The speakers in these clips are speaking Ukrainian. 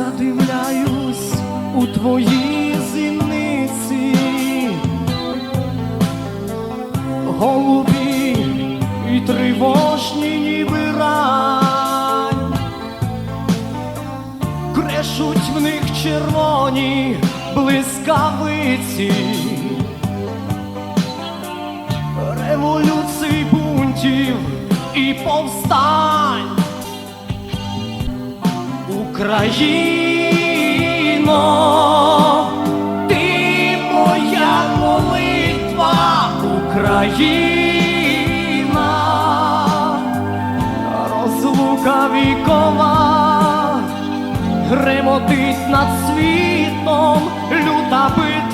Задивляюсь у твої зіниці, голубі і тривожні ніби рань, крешуть в них червоні блискавиці, революцій бунтів і повстань. Україно, ти моя молитва, Україна, розлука вікова, гремотить над світом люта битва.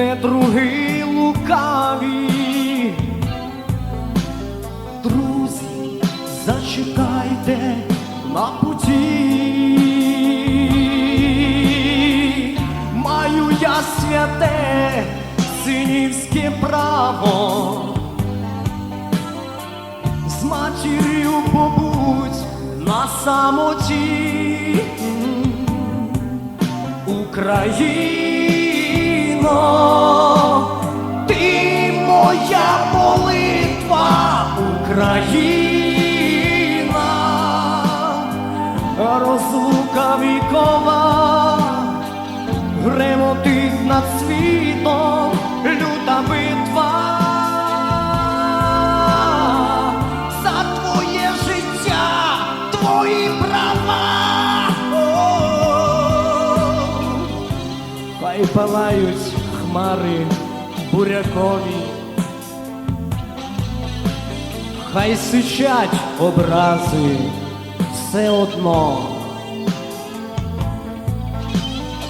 Не други лукаві. Друзі, зачекайте на путі. Маю я святе синівське право. З матір'ю побудь на самоті. Україно, ти моя молитва, Україна, розлука вікова, гремотить над світом, люта битва. Палають хмари бурякові, хай сичать образи все одно.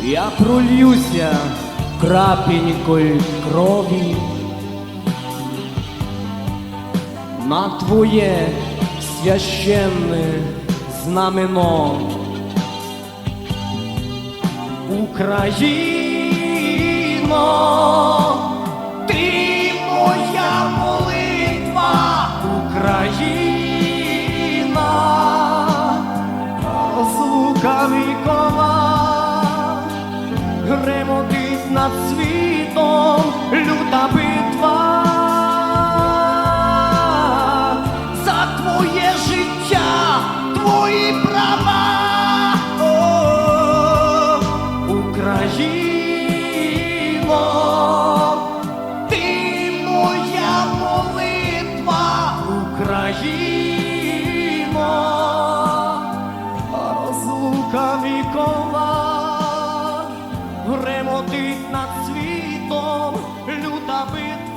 Я пролюся крапенькою крові на твоє священне знамено. Україно, ти моя молитва, Україна, звука вікова, гремотить над світом, люта битва. За твоє життя, твої права. О, Україно, ти моя молитва, Україно, вікова, гремотить над світом, люта битва.